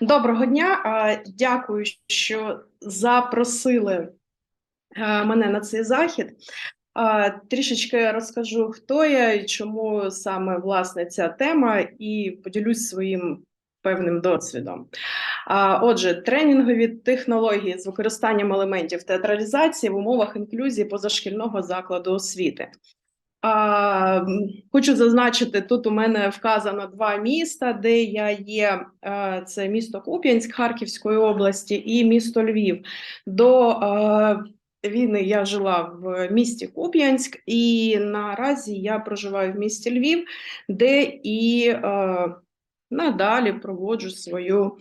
Доброго дня. Дякую, що запросили мене на цей захід. Трішечки розкажу, хто я і чому саме власне ця тема, і поділюсь своїм певним досвідом. Отже, тренінгові технології з використанням елементів театралізації в умовах інклюзії позашкільного закладу освіти. А, Хочу зазначити, тут у мене вказано два міста, де я є. Е, Це місто Куп'янськ Харківської області і місто Львів. До е, війни я жила в місті Куп'янськ, і наразі я проживаю в місті Львів, де і е, надалі проводжу свою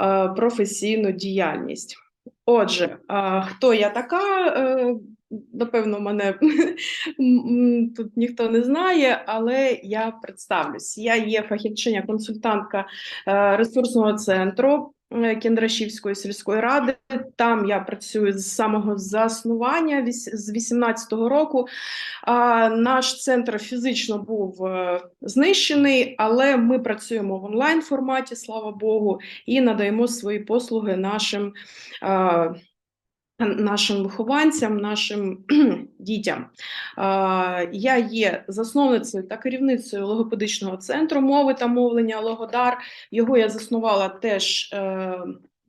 е, професійну діяльність. Отже, а, хто я така? Напевно, мене тут ніхто не знає, але я представлюсь. Я є фахівчиня-консультантка е, ресурсного центру е, Кіндрашівської сільської ради. Там я працюю з самого заснування з 18-го року. Наш центр фізично був е, знищений, але ми працюємо в онлайн форматі, слава Богу, і надаємо свої послуги нашим. Нашим вихованцям, нашим дітям. Я є засновницею та керівницею логопедичного центру мови та мовлення Логодар. Його я заснувала теж е,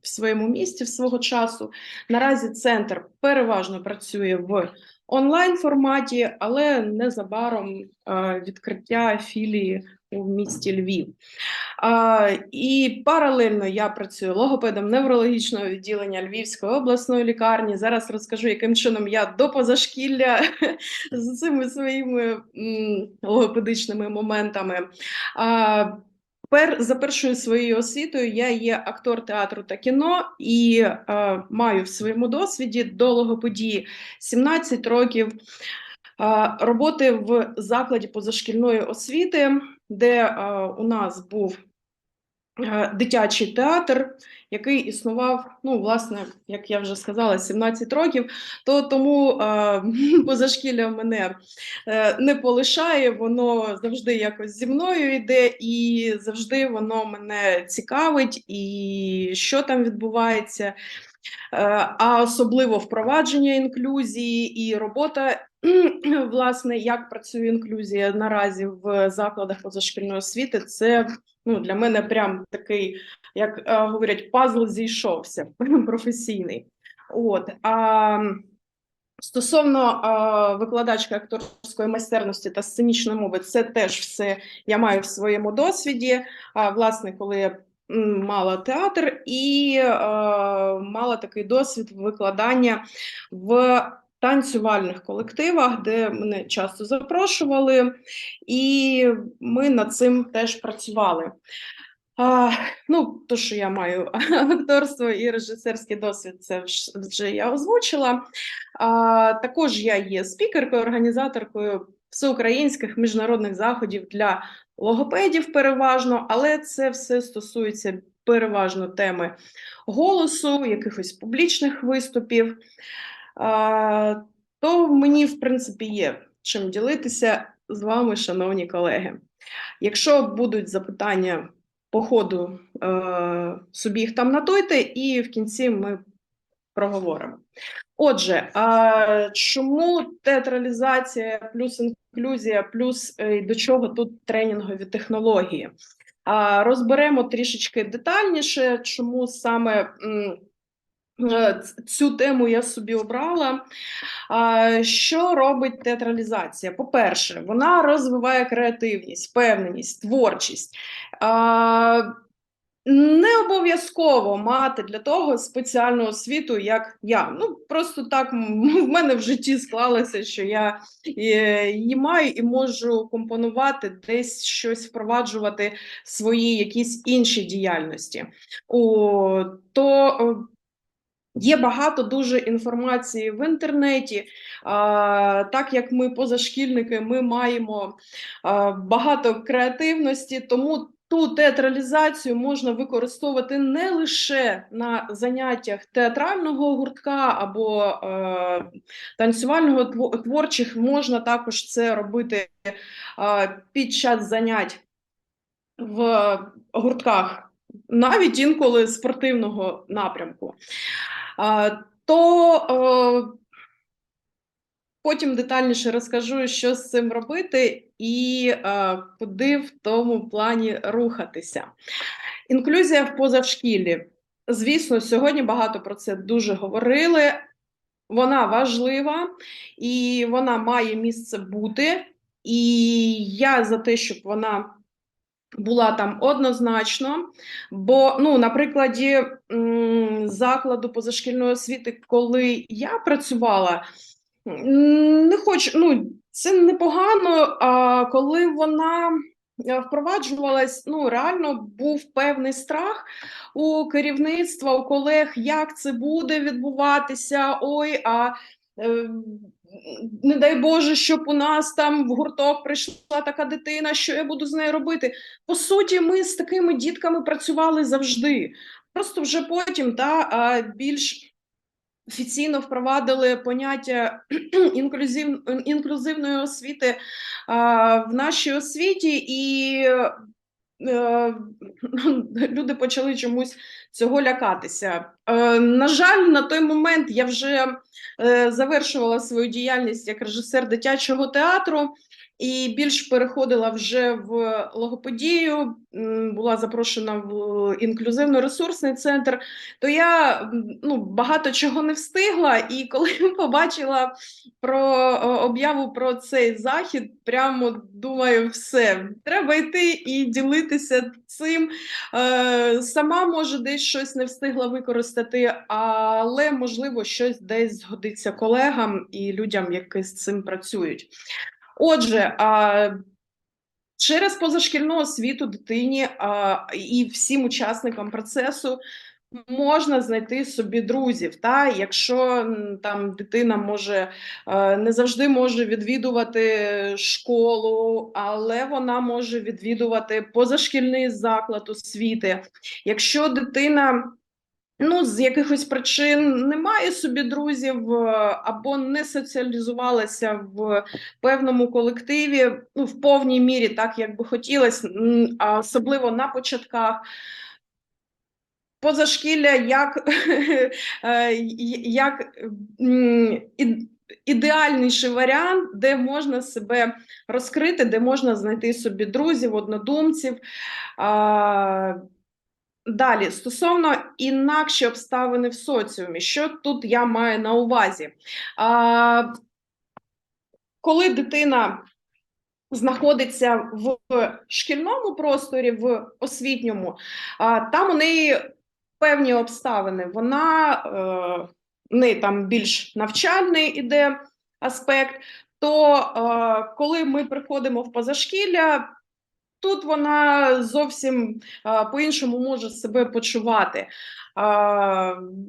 в своєму місті в свого часу. Наразі центр переважно працює в онлайн форматі, але незабаром е, відкриття філії у місті Львів. І паралельно я працюю логопедом неврологічного відділення Львівської обласної лікарні. Зараз розкажу, яким чином я до позашкілля з цими своїми логопедичними моментами. Пер за першою своєю освітою я є актор театру та кіно і е, маю в своєму досвіді до логопедії 17 років е, роботи в закладі позашкільної освіти, де е, у нас був дитячий театр, який існував, ну, власне, як я вже сказала, 17 років. То тому е, позашкілля мене е, не полишає, воно завжди якось зі мною йде, і завжди воно мене цікавить, і що там відбувається. Е, А особливо впровадження інклюзії і робота, власне, як працює інклюзія наразі в закладах позашкільної освіти, це ну, для мене прям такий, як е, говорять, пазл зійшовся професійний. От. А, Стосовно е, викладачки акторської майстерності та сценічної мови, це теж все я маю в своєму досвіді. А, власне, коли я мала театр і е, мала такий досвід викладання в танцювальних колективах, де мене часто запрошували, і ми над цим теж працювали. А, ну, то, що я маю акторство і режисерський досвід, це вже я озвучила. А, також я є спікеркою, організаторкою всеукраїнських міжнародних заходів для логопедів переважно, але це все стосується переважно теми голосу, якихось публічних виступів. То мені, в принципі, є чим ділитися з вами, шановні колеги. Якщо будуть запитання по ходу, е, собі їх там натойте, і в кінці ми проговоримо. Отже, чому театралізація плюс інклюзія, плюс е, до чого тут тренінгові технології? Розберемо трішечки детальніше, чому саме цю тему я собі обрала. Що робить театралізація? По-перше, вона розвиває креативність, впевненість, творчість. Не обов'язково мати для того спеціальну освіту, як я. Ну просто так в мене в житті склалося, що я е, її маю і можу компонувати, десь щось впроваджувати свої якісь інші діяльності. О, то е, Є багато дуже інформації в інтернеті. Так як ми позашкільники, ми маємо багато креативності, тому ту театралізацію можна використовувати не лише на заняттях театрального гуртка або е, танцювального творчих, можна також це робити під час занять в гуртках навіть інколи спортивного напрямку. То е, потім детальніше розкажу, що з цим робити і е, куди в тому плані рухатися. Інклюзія в позашкіллі. Звісно, сьогодні багато про це дуже говорили. Вона важлива і вона має місце бути. І я за те, щоб вона була там однозначно. Бо, ну, на прикладі закладу позашкільної освіти, коли я працювала, не хочу, ну, це непогано, а коли вона е, впроваджувалась, ну, реально був певний страх у керівництва, у колег, як це буде відбуватися. Ой, а е, не дай Боже, щоб у нас там в гурток прийшла така дитина, що я буду з нею робити. По суті, ми з такими дітками працювали завжди. Просто вже потім та більш офіційно впровадили поняття інклюзив, інклюзивної освіти в нашій освіті, і люди почали чомусь цього лякатися. Е, на жаль, на той момент я вже е, завершувала свою діяльність як режисер дитячого театру. І більш переходила вже в логопедію, була запрошена в інклюзивно-ресурсний центр. То я ну, багато чого не встигла, і коли побачила про об'яву про цей захід, прямо думаю, все треба йти і ділитися цим. Е, сама може десь щось не встигла використати, але можливо щось десь згодиться колегам і людям, які з цим працюють. Отже, через позашкільну освіту дитині і всім учасникам процесу можна знайти собі друзів. Та? Якщо там дитина може не завжди може відвідувати школу, але вона може відвідувати позашкільний заклад освіти. Якщо дитина ну, з якихось причин немає собі друзів е, або не соціалізувалася в певному колективі, ну, в повній мірі, так як би хотілося, особливо на початках. Позашкілля як е, як ідеальніший варіант, де можна себе розкрити, де можна знайти собі друзів, однодумців. Далі, стосовно інакші обставини в соціумі, що тут я маю на увазі? А, Коли дитина знаходиться в шкільному просторі, в освітньому, а, там у неї певні обставини, вона е, не там більш навчальний іде аспект, то е, коли ми приходимо в позашкілля, Тут вона зовсім по-іншому може себе почувати.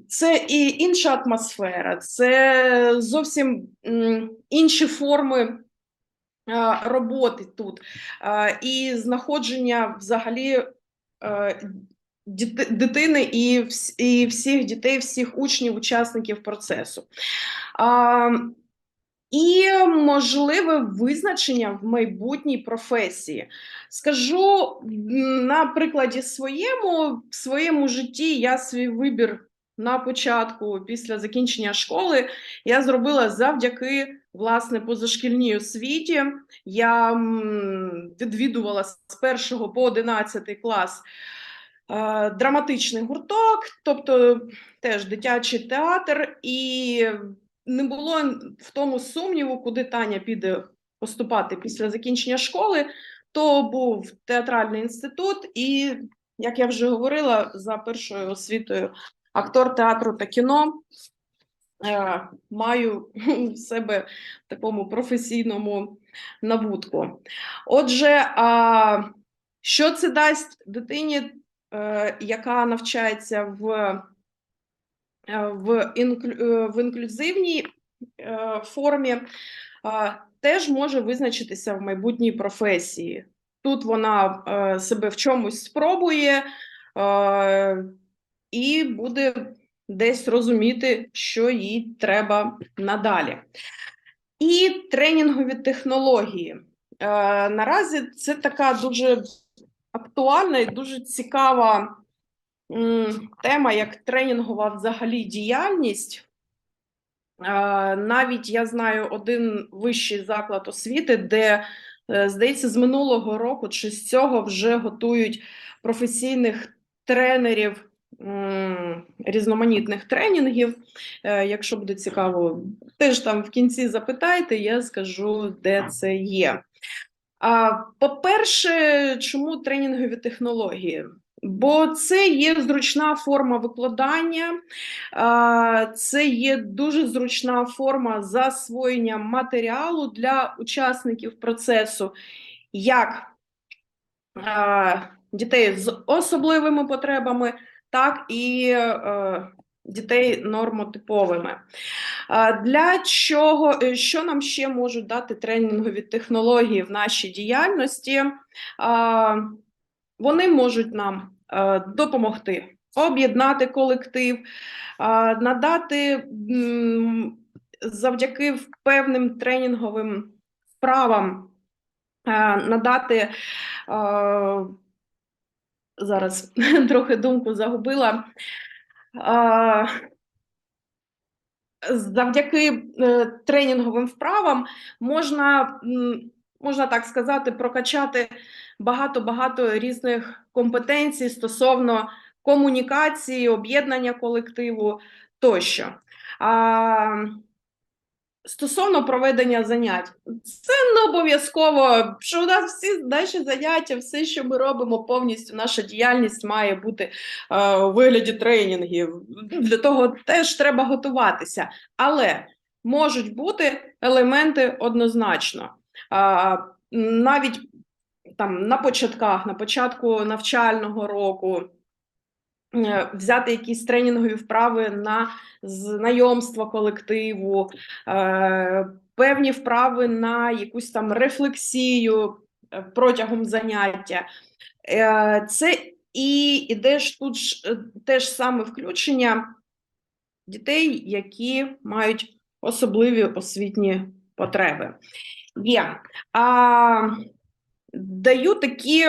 Це і інша атмосфера, це зовсім інші форми роботи тут, і знаходження взагалі дитини і всіх дітей, всіх учнів, учасників процесу і можливе визначення в майбутній професії. Скажу на прикладі своєму в своєму житті я свій вибір на початку, після закінчення школи, я зробила завдяки власне позашкільній освіті. Я відвідувала з 1 по 11 клас. Е, драматичний гурток, тобто теж дитячий театр, і не було в тому сумніву, куди Таня піде поступати після закінчення школи. То був театральний інститут, і, як я вже говорила, за першою освітою актор театру та кіно. Е, маю в себе такому професійному набутку. Отже, що це дасть дитині, е, яка навчається в в інклю... Е, в інклюзивній е, формі теж може визначитися в майбутній професії. Тут вона себе в чомусь спробує і буде десь розуміти, що їй треба надалі. І тренінгові технології. Наразі це така дуже актуальна і дуже цікава тема як тренінгова взагалі діяльність. Навіть я знаю один вищий заклад освіти, де, е, здається, з минулого року чи з цього вже готують професійних тренерів різноманітних тренінгів. Е, Якщо буде цікаво, теж там в кінці запитайте, я скажу, де це є. По-перше, чому тренінгові технології? Бо це є зручна форма викладання, це є дуже зручна форма засвоєння матеріалу для учасників процесу, як дітей з особливими потребами, так і е, дітей нормотиповими. Для чого, е, що нам ще можуть дати тренінгові технології в нашій діяльності? Вони можуть нам е, допомогти об'єднати колектив, надати завдяки певним тренінговим вправам, е, надати е, зараз трохи думку загубила. Завдяки е, тренінговим вправам можна, можна так сказати, прокачати багато-багато різних компетенцій стосовно комунікації, об'єднання колективу тощо. А, Стосовно проведення занять, це не обов'язково, що у нас всі наші заняття, все, що ми робимо, повністю наша діяльність має бути е, у вигляді тренінгів. Для того теж треба готуватися, але можуть бути елементи однозначно. А, навіть там на початках, на початку навчального року. Е, взяти якісь тренінгові вправи на знайомство колективу, е, певні вправи на якусь там рефлексію е, протягом заняття. Це і іде ж тут ж теж саме включення дітей, які мають особливі освітні потреби. Є. А Даю такі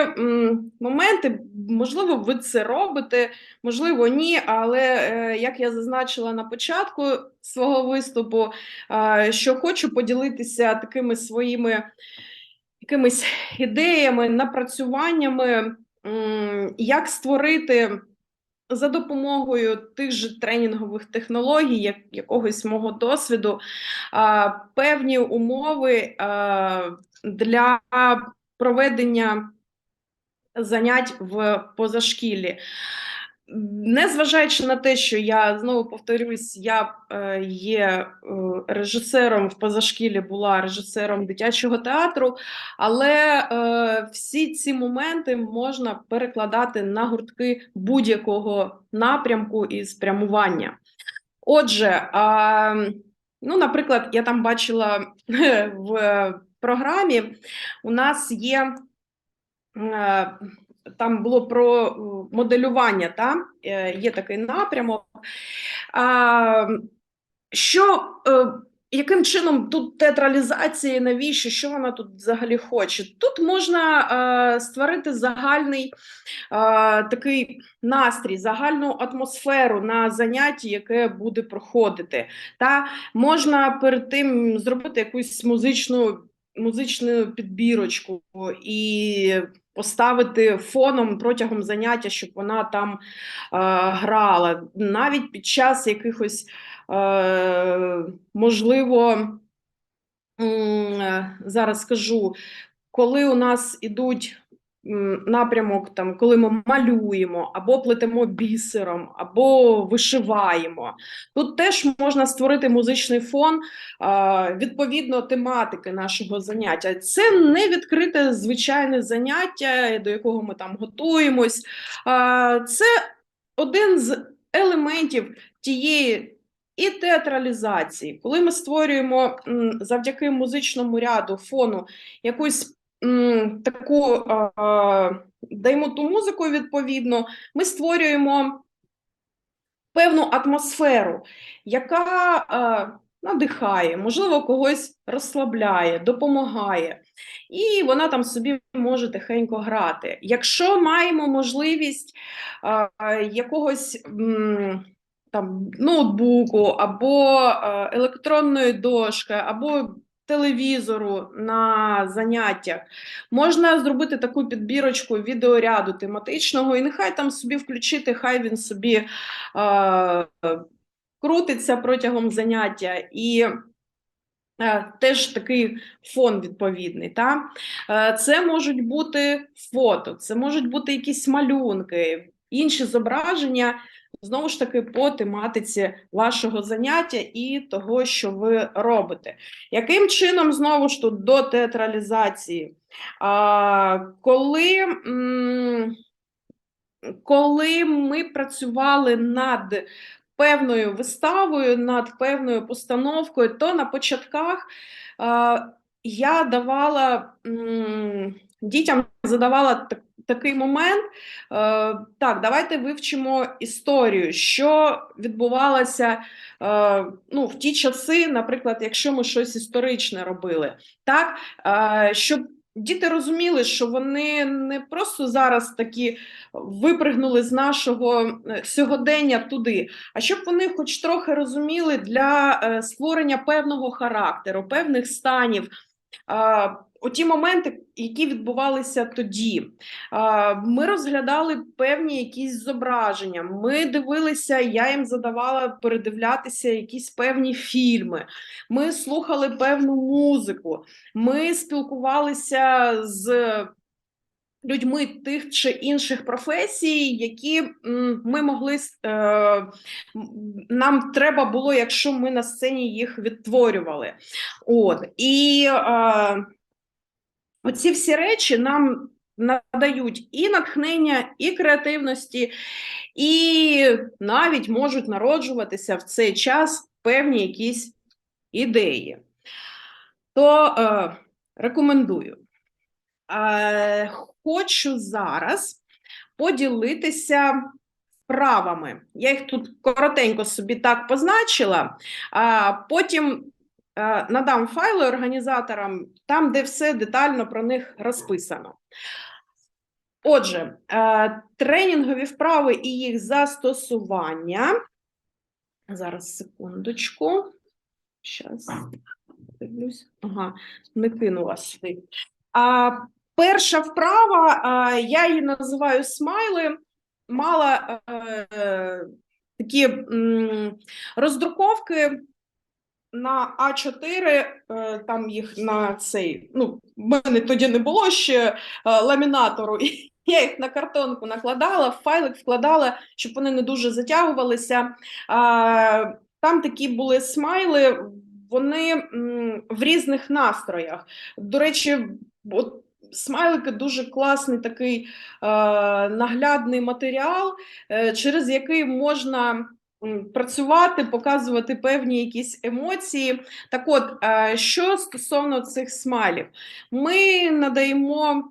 моменти, можливо, ви це робите, можливо, ні. Але е, як я зазначила на початку свого виступу, е, що хочу поділитися такими своїми якимись ідеями, напрацюваннями, як створити за допомогою тих же тренінгових технологій, як якогось мого досвіду, е, певні умови е, для проведення занять в позашкіллі. Незважаючи на те, що я знову повторюсь, я е, є е, режисером в позашкілі, була режисером дитячого театру, але е, всі ці моменти можна перекладати на гуртки будь-якого напрямку і спрямування. Отже, ну, наприклад, я там бачила в програмі у нас є. Е, там було про е, моделювання, та? Е, є такий напрямок. Що яким чином тут театралізація, навіщо, що вона тут взагалі хоче? Тут можна створити загальний такий настрій, загальну атмосферу на занятті, яке буде проходити. Та Можна перед тим зробити якусь музичну музичну підбірочку і поставити фоном протягом заняття, щоб вона там е, грала. Навіть під час якихось, е, можливо, е, зараз скажу, коли у нас ідуть напрямок, там, коли ми малюємо, або плетемо бісером, або вишиваємо. Тут теж можна створити музичний фон відповідно тематики нашого заняття. Це не відкрите звичайне заняття, до якого ми там готуємось. Це один з елементів тієї. І театралізації, коли ми створюємо завдяки музичному ряду фону якусь таку даємо ту музику, відповідно, ми створюємо певну атмосферу, яка надихає, можливо, когось розслабляє, допомагає. І вона там собі може тихенько грати. Якщо маємо можливість а, якогось там ноутбуку або е, електронної дошки, або телевізору на заняттях, можна зробити таку підбірочку відеоряду тематичного, і нехай там собі включити, хай він собі е, крутиться протягом заняття і. Е, теж такий фон відповідний. Та? Е, Це можуть бути фото, це можуть бути якісь малюнки, інші зображення, знову ж таки, по тематиці вашого заняття і того, що ви робите. Яким чином, знову ж тут до театралізації? А, Коли. Коли ми працювали над певною виставою, над певною постановкою, то на початках е, я давала м, дітям задавала так, такий момент. Е, так, давайте вивчимо історію, що відбувалося е, ну, в ті часи, наприклад, якщо ми щось історичне робили, так, е, щоб Діти розуміли, що вони не просто зараз такі випригнули з нашого сьогодення туди, а щоб вони, хоч трохи розуміли для створення певного характеру, певних станів. Оті моменти, які відбувалися тоді, ми розглядали певні якісь зображення. Ми дивилися, я їм задавала передивлятися якісь певні фільми. Ми слухали певну музику, ми спілкувалися з. Людьми тих чи інших професій, які ми могли е, нам треба було, якщо ми на сцені їх відтворювали. От і Оці всі речі нам надають і натхнення, і креативності, і навіть можуть народжуватися в цей час певні якісь ідеї. То е, рекомендую. Е, Хочу зараз поділитися вправами. Я їх тут коротенько собі так позначила, а потім надам файли організаторам там, де все детально про них розписано. Отже, е, тренінгові вправи і їх застосування. Зараз секундочку. Зараз дивлюсь. Ага, не кинула сюди. А, Перша вправа, а, я її називаю смайли, мала е, такі м, роздруковки на А4, е, там їх на цей, ну, в мене тоді не було ще е, ламінатору, і я їх на картонку накладала, в файлик вкладала, щоб вони не дуже затягувалися. Там такі були смайли, вони в різних настроях. До речі, от Смайлики дуже класний такий е, наглядний матеріал, через який можна працювати, показувати певні якісь емоції. Так от, е, що стосовно цих смайлів, ми надаємо.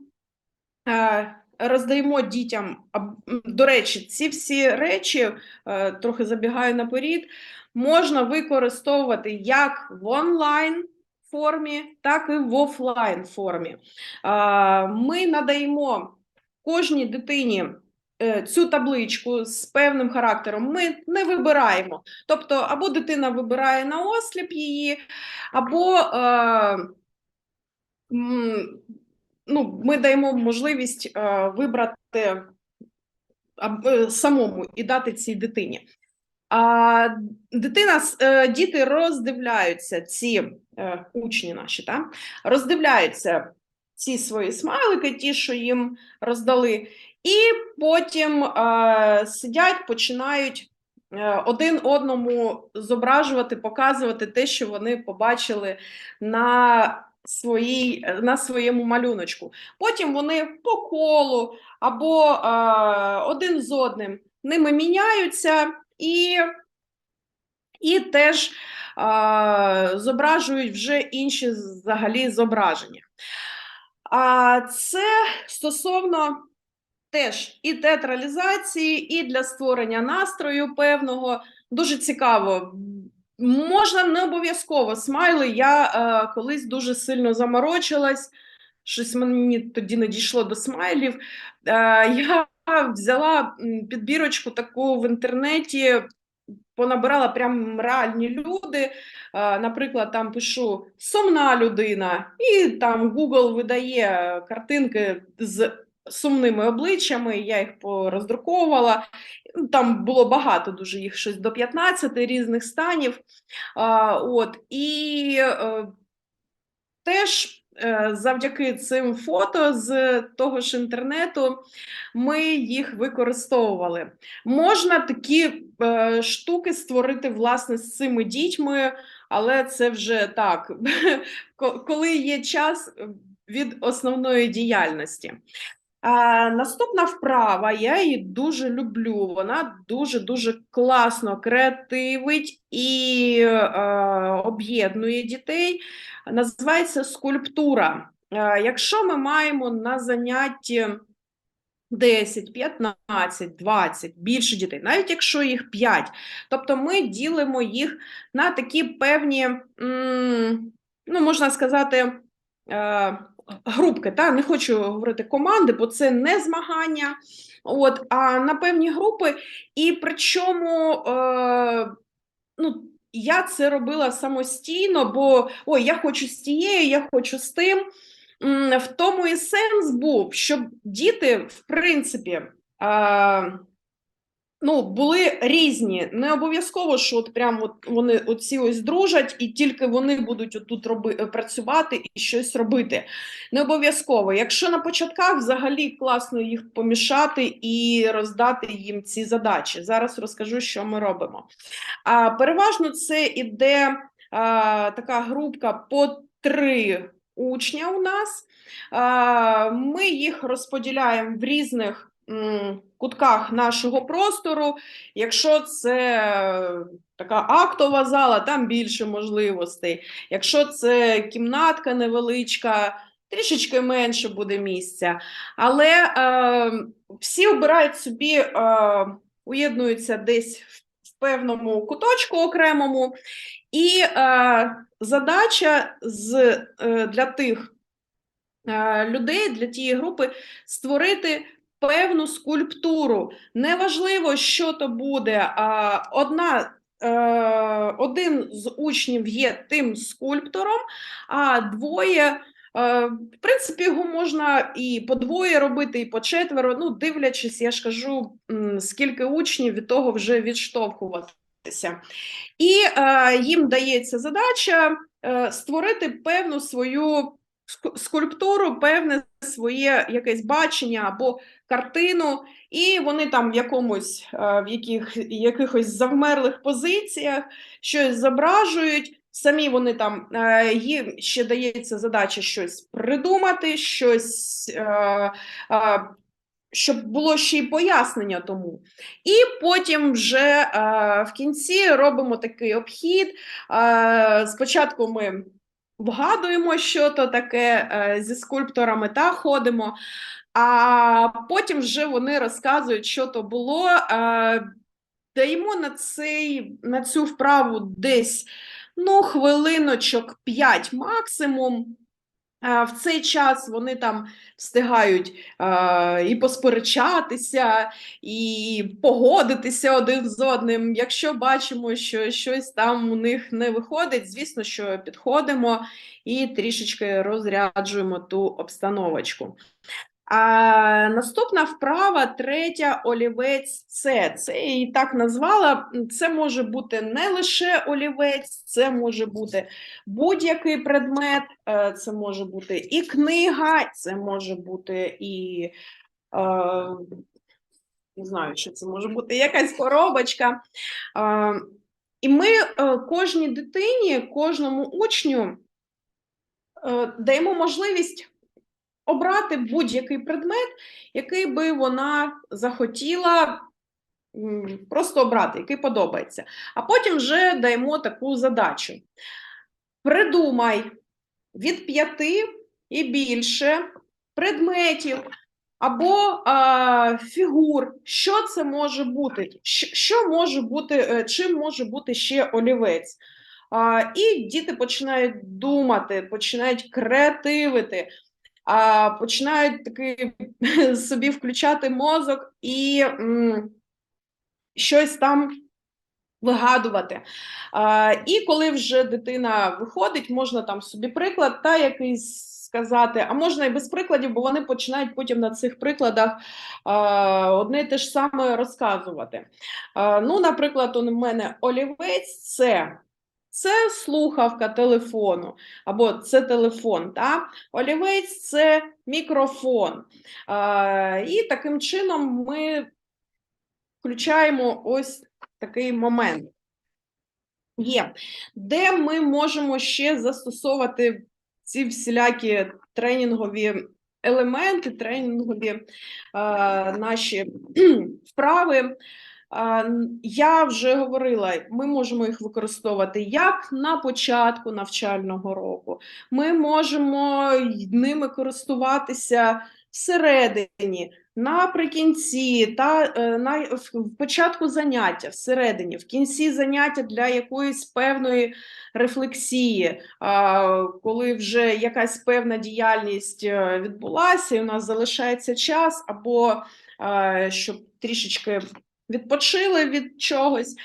Е, роздаємо дітям, до речі, ці всі речі, е, трохи забігаю наперед, можна використовувати як в онлайн формі, так і в офлайн формі. Ми надаємо кожній дитині цю табличку з певним характером ми не вибираємо. Тобто, або дитина вибирає на осліп її, або е, ну, ми даємо можливість е, вибрати е, самому і дати цій дитині. А дитина, е, діти роздивляються ці е, учні наші, та, роздивляються ці свої смайлики, ті, що їм роздали, і потім е, сидять, починають е, один одному зображувати, показувати те, що вони побачили на своїй, на своєму малюночку. Потім вони по колу або е, один з одним ними міняються і і теж е, зображують вже інші взагалі зображення. А це стосовно теж і театралізації, і для створення настрою певного. Дуже цікаво. Можна не обов'язково смайли. Я е, колись дуже сильно заморочилась, щось мені тоді не дійшло до смайлів. Е, я взяла підбірочку таку в інтернеті, понабирала прям реальні люди. Е, наприклад, там пишу сумна людина, і там Google видає картинки з сумними обличчями, я їх пороздруковувала. Там було багато дуже їх щось до 15 різних станів. А, От і е, теж. Е, завдяки цим фото з того ж інтернету ми їх використовували. Можна такі е, штуки створити власне з цими дітьми, але це вже так, коли є час від основної діяльності. А, Наступна вправа, я її дуже люблю. Вона дуже-дуже класно креативить і е, об'єднує дітей. Називається скульптура. Е, якщо ми маємо на занятті 10, 15, 20, більше дітей, навіть якщо їх 5, тобто ми ділимо їх на такі певні, ну, можна сказати, е, групки, та не хочу говорити команди, бо це не змагання. От, а на певні групи, і причому е, ну, я це робила самостійно, бо ой, я хочу з тією, я хочу з тим. В тому і сенс був, щоб діти, в принципі, е, ну, були різні. Не обов'язково, що от прям от вони оці ось дружать, і тільки вони будуть тут роби, працювати і щось робити. Не обов'язково. Якщо на початках взагалі класно їх помішати і роздати їм ці задачі. Зараз розкажу, що ми робимо. А переважно це іде а, така групка по три учня у нас. Ми їх розподіляємо в різних кутках нашого простору. Якщо це така актова зала, там більше можливостей. Якщо це кімнатка невеличка, трішечки менше буде місця. Але е, всі обирають собі, е, уєднуються десь в певному куточку окремому. І е, задача з, е, для тих е, людей, для тієї групи створити певну скульптуру. Неважливо, що то буде. Одна е, один з учнів є тим скульптором, а двоє, е, в принципі, його можна і по двоє робити, і по четверо. Ну, дивлячись, я ж кажу, скільки учнів від того вже відштовхуватися. І е, їм дається задача створити певну свою скульптуру, певне своє якесь бачення або картину, і вони там в якомусь е, в яких, якихось завмерлих позиціях щось зображують. Самі вони там е, їм ще дається задача щось придумати, щось. Е, щоб було ще й пояснення тому. І потім вже в кінці робимо такий обхід. Спочатку ми вгадуємо, що то таке е, зі скульпторами та ходимо, а потім вже вони розказують, що то було. Даємо на цей, на цю вправу десь ну, хвилиночок 5 максимум. В цей час вони там встигають е, і посперечатися, і погодитися один з одним. Якщо бачимо, що щось там у них не виходить, звісно, що підходимо і трішечки розряджуємо ту обстановочку. А Наступна вправа, третя олівець С. Це я її так назвала. Це може бути не лише олівець, це може бути будь-який предмет, е, це може бути і книга, це може бути і. Е, не знаю, що це може бути якась коробочка. Е, і ми кожній дитині, кожному учню даємо можливість обрати будь-який предмет, який би вона захотіла просто обрати, який подобається. А потім вже даємо таку задачу. Придумай від п'яти і більше предметів або а, фігур. Що це може бути? Що, може бути, е, чим може бути ще олівець? А, і діти починають думати, починають креативити, а, починають таки собі включати мозок і м, щось там вигадувати. А, і коли вже дитина виходить, можна там собі приклад та якийсь сказати, а можна і без прикладів, бо вони починають потім на цих прикладах а, одне і те ж саме розказувати. А, ну, наприклад, у мене олівець це. Це слухавка телефону, або це телефон. Та? Олівець це мікрофон. А, і таким чином ми включаємо ось такий момент. Є, де ми можемо ще застосовувати ці всілякі тренінгові елементи, тренінгові е, наші вправи. Е, я вже говорила, ми можемо їх використовувати як на початку навчального року. Ми можемо ними користуватися всередині, наприкінці, та е, на в початку заняття, всередині, в кінці заняття для якоїсь певної рефлексії, коли вже якась певна діяльність е, відбулася, і у нас залишається час, або щоб трішечки відпочили від чогось,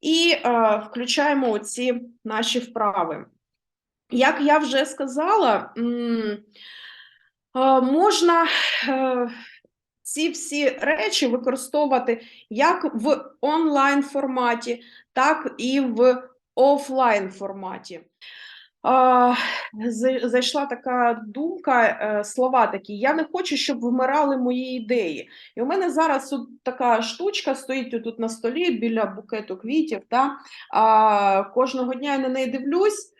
і а, включаємо оці наші вправи. Як я вже сказала, м, можна е, ці всі речі використовувати як в онлайн форматі, так і в офлайн форматі. Зайшла така думка, е, слова такі: я не хочу, щоб вмирали мої ідеї. І у мене зараз от така штучка стоїть тут на столі біля букету квітів. Та? А, кожного дня я на неї дивлюсь.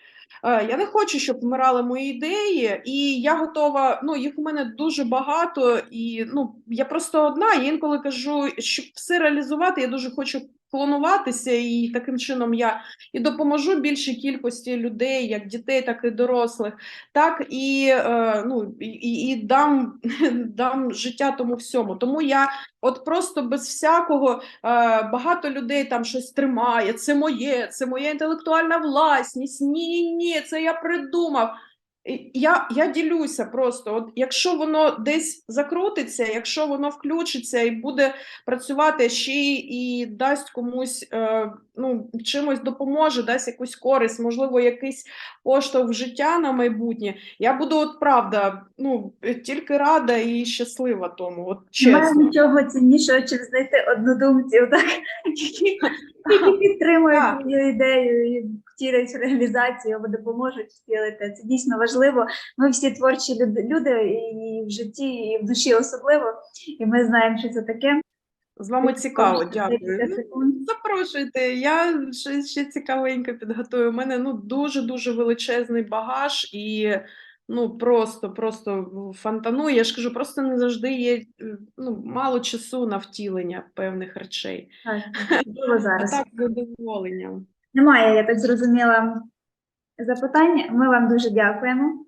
Е, Я не хочу, щоб вмирали мої ідеї, і я готова. Ну, їх у мене дуже багато, і ну я просто одна. Я інколи кажу, щоб все реалізувати, я дуже хочу клонуватися, і таким чином я і допоможу більшій кількості людей, як дітей, так і дорослих, так і е, ну і, і дам, дам життя тому всьому. Тому я от просто без всякого е, багато людей там щось тримає. Це моє, це моя інтелектуальна власність. Ні, ні, ні, це я придумав. Я, я ділюся просто. От якщо воно десь закрутиться, якщо воно включиться і буде працювати ще й і дасть комусь е, ну, чимось допоможе, дасть якусь користь, можливо, якийсь поштовх в життя на майбутнє. Я буду, от правда, ну тільки рада і щаслива тому. От Немає нічого ціннішого, чим знайти однодумців, так? які, підтримують твою ідею і втілять в реалізацію або допоможуть втілити. Це дійсно важливо. Ми всі творчі люди і в житті, і в душі особливо, і ми знаємо, що це таке. З вами цікаво, дякую. Декілька. Запрошуйте, я ще, ще цікавенько підготую. У мене ну дуже дуже величезний багаж і ну просто просто фантаную. Я ж кажу, просто не завжди є ну, мало часу на втілення певних речей. Так, зараз. так з задоволенням. Немає, я так зрозуміла, запитань. Ми вам дуже дякуємо.